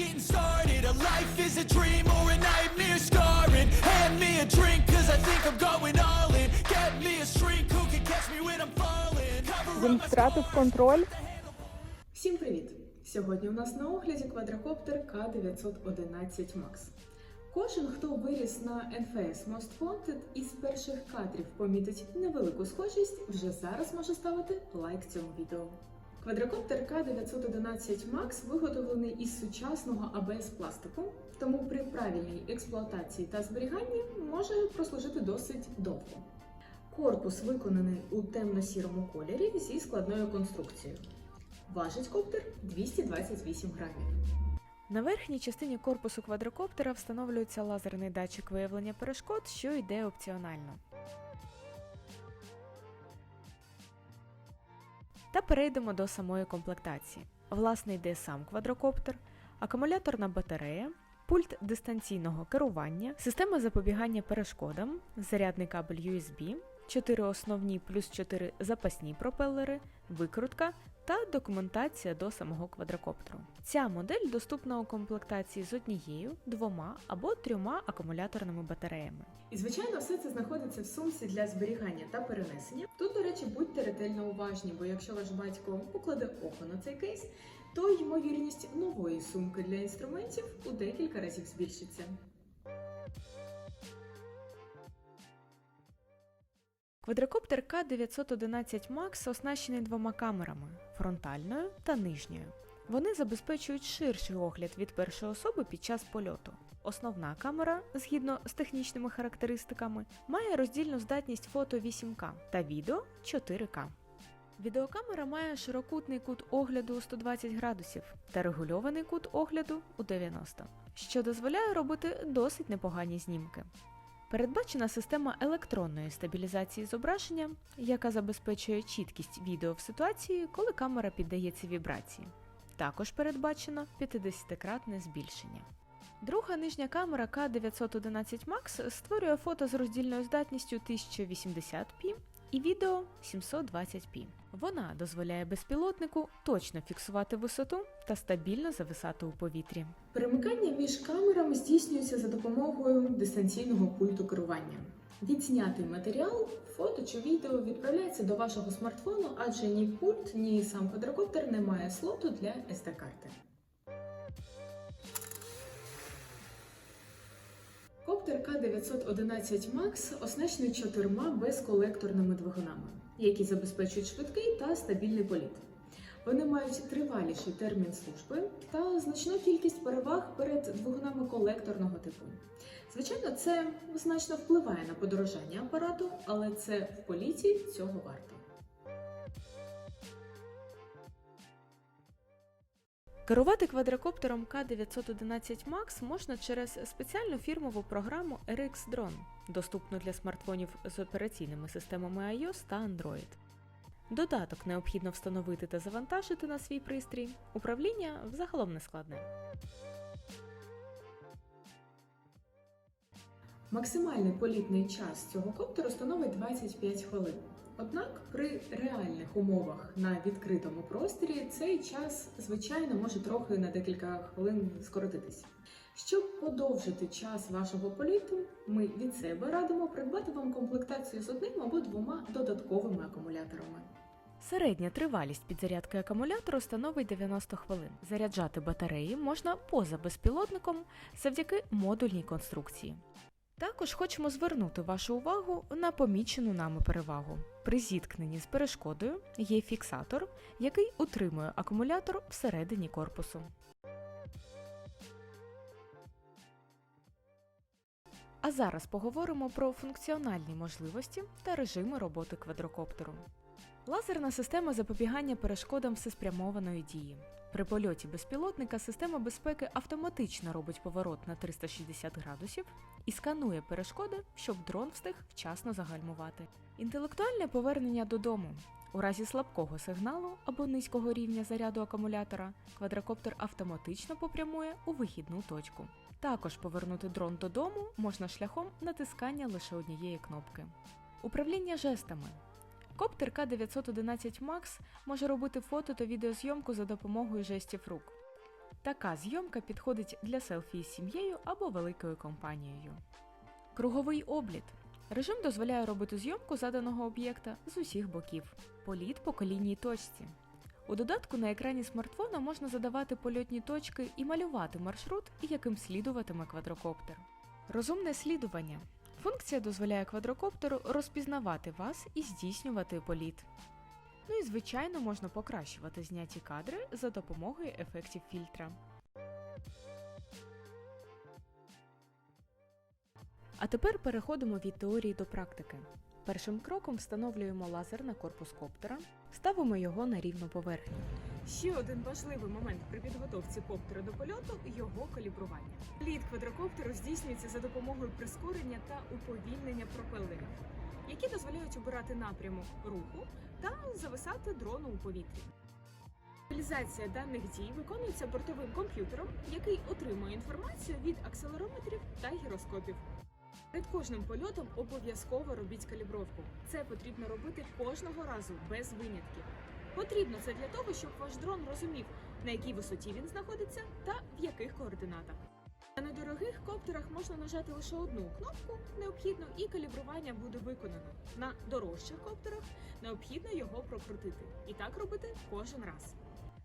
getting started. A life is a dream or a nightmare scarring. Hand me a drink, cause I think I'm going all in. Get me a shrink who can catch me when I'm falling. Cover up Він my втратив контроль. Всім привіт! Сьогодні у нас на огляді квадрокоптер К911 Max. Кожен, хто виріс на NFS Most Wanted із перших кадрів помітить невелику схожість, вже зараз може ставити лайк цьому відео. Квадрокоптер К911 Max виготовлений із сучасного АБС пластику, тому при правильній експлуатації та зберіганні може прослужити досить довго. Корпус виконаний у темно-сірому кольорі зі складною конструкцією. Важить коптер 228 грамів. На верхній частині корпусу квадрокоптера встановлюється лазерний датчик виявлення перешкод, що йде опціонально. Та перейдемо до самої комплектації. Власне йде сам квадрокоптер, акумуляторна батарея, пульт дистанційного керування, система запобігання перешкодам, зарядний кабель USB, 4 основні плюс 4 запасні пропелери, викрутка та документація до самого квадрокоптеру. Ця модель доступна у комплектації з однією, двома або трьома акумуляторними батареями. І звичайно, все це знаходиться в сумці для зберігання та перенесення. Тут, до речі, будьте ретельно уважні, бо якщо ваш батько покладе око на цей кейс, то ймовірність нової сумки для інструментів у декілька разів збільшиться. Квадрокоптер К911 Max оснащений двома камерами фронтальною та нижньою. Вони забезпечують ширший огляд від першої особи під час польоту. Основна камера, згідно з технічними характеристиками, має роздільну здатність фото 8К та відео 4К. Відеокамера має широкутний кут огляду у 120 градусів та регульований кут огляду у 90, що дозволяє робити досить непогані знімки. Передбачена система електронної стабілізації зображення, яка забезпечує чіткість відео в ситуації, коли камера піддається вібрації. Також передбачено 50-кратне збільшення. Друга нижня камера К911 Max створює фото з роздільною здатністю 1080p і відео 720p. Вона дозволяє безпілотнику точно фіксувати висоту та стабільно зависати у повітрі. Перемикання між камерами здійснюється за допомогою дистанційного пульту керування. Відзнятий матеріал, фото чи відео відправляється до вашого смартфону, адже ні пульт, ні сам квадрокоптер не має слоту для SD-карти. Коптер К911 Max оснащений чотирма безколекторними двигунами, які забезпечують швидкий та стабільний політ. Вони мають триваліший термін служби та значну кількість переваг перед двигунами колекторного типу. Звичайно, це значно впливає на подорожання апарату, але це в політі цього варто. Керувати квадрокоптером К911 Max можна через спеціальну фірмову програму RX Drone, доступну для смартфонів з операційними системами iOS та Android. Додаток необхідно встановити та завантажити на свій пристрій. Управління взагалом не складне. Максимальний політний час цього коптеру становить 25 хвилин. Однак при реальних умовах на відкритому просторі цей час, звичайно, може трохи на декілька хвилин скоротитись. Щоб подовжити час вашого політу, ми від себе радимо придбати вам комплектацію з одним або двома додатковими акумуляторами. Середня тривалість підзарядки акумулятору становить 90 хвилин. Заряджати батареї можна поза безпілотником завдяки модульній конструкції. Також хочемо звернути вашу увагу на помічену нами перевагу. При зіткненні з перешкодою є фіксатор, який утримує акумулятор всередині корпусу. Зараз поговоримо про функціональні можливості та режими роботи квадрокоптеру. Лазерна система запобігання перешкодам всеспрямованої дії. При польоті безпілотника система безпеки автоматично робить поворот на 360 градусів і сканує перешкоди, щоб дрон встиг вчасно загальмувати. Інтелектуальне повернення додому. У разі слабкого сигналу або низького рівня заряду акумулятора квадрокоптер автоматично попрямує у вихідну точку. Також повернути дрон додому можна шляхом натискання лише однієї кнопки. Управління жестами. Коптер К911 Max може робити фото та відеозйомку за допомогою жестів рук. Така зйомка підходить для селфі з сім'єю або великою компанією. Круговий обліт. Режим дозволяє робити зйомку заданого об'єкта з усіх боків. Політ по колійній точці. У додатку на екрані смартфона можна задавати польотні точки і малювати маршрут, яким слідуватиме квадрокоптер. Розумне слідування. Функція дозволяє квадрокоптеру розпізнавати вас і здійснювати політ. Ну і звичайно можна покращувати зняті кадри за допомогою ефектів фільтра. А тепер переходимо від теорії до практики. Першим кроком встановлюємо лазер на корпус коптера, ставимо його на рівну поверхню. Ще один важливий момент при підготовці коптера до польоту його калібрування. Літ квадрокоптеру здійснюється за допомогою прискорення та уповільнення пропелерів, які дозволяють обирати напрямок руху та зависати дрону у повітрі. Реалізація даних дій виконується бортовим комп'ютером, який отримує інформацію від акселерометрів та гіроскопів. Перед кожним польотом обов'язково робіть калібровку. Це потрібно робити кожного разу без винятків. Потрібно це для того, щоб ваш дрон розумів, на якій висоті він знаходиться та в яких координатах. На недорогих коптерах можна нажати лише одну кнопку необхідну, і калібрування буде виконано. На дорожчих коптерах необхідно його прокрутити. І так робити кожен раз.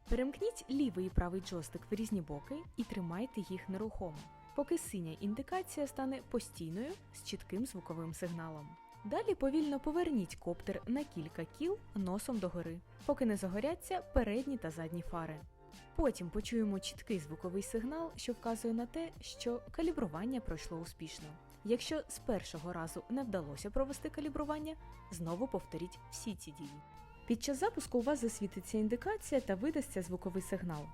Перемкніть лівий і правий джойстик в різні боки і тримайте їх нерухомо, поки синя індикація стане постійною з чітким звуковим сигналом. Далі повільно поверніть коптер на кілька кіл носом догори, поки не загоряться передні та задні фари. Потім почуємо чіткий звуковий сигнал, що вказує на те, що калібрування пройшло успішно. Якщо з першого разу не вдалося провести калібрування, знову повторіть всі ці дії. Під час запуску у вас засвітиться індикація та видасться звуковий сигнал.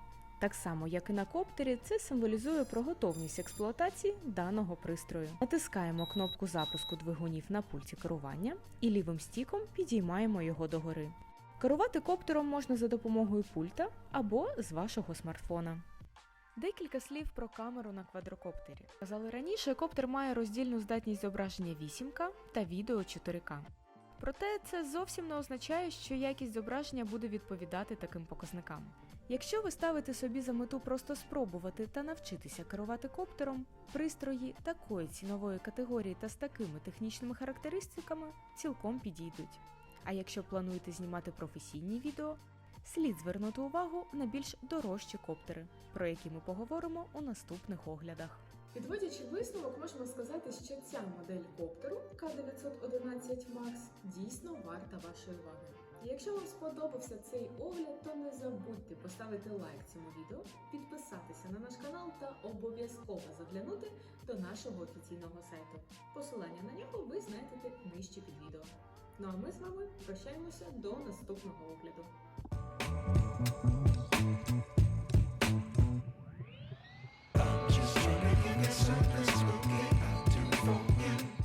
Так само, як і на коптері, це символізує про готовність експлуатації даного пристрою. Натискаємо кнопку запуску двигунів на пульті керування і лівим стіком підіймаємо його догори. Керувати коптером можна за допомогою пульта або з вашого смартфона. Декілька слів про камеру на квадрокоптері. Казали раніше, коптер має роздільну здатність зображення 8К та відео 4К. Проте це зовсім не означає, що якість зображення буде відповідати таким показникам. Якщо ви ставите собі за мету просто спробувати та навчитися керувати коптером, пристрої такої цінової категорії та з такими технічними характеристиками цілком підійдуть. А якщо плануєте знімати професійні відео, слід звернути увагу на більш дорожчі коптери, про які ми поговоримо у наступних оглядах. Підводячи висновок, можемо сказати, що ця модель коптеру К911 Max дійсно варта вашої уваги. Якщо вам сподобався цей огляд, то не забудьте поставити лайк цьому відео, підписатися на наш канал та обов'язково заглянути до нашого офіційного сайту. Посилання на нього ви знайдете нижче під відео. Ну а ми з вами прощаємося до наступного огляду. Something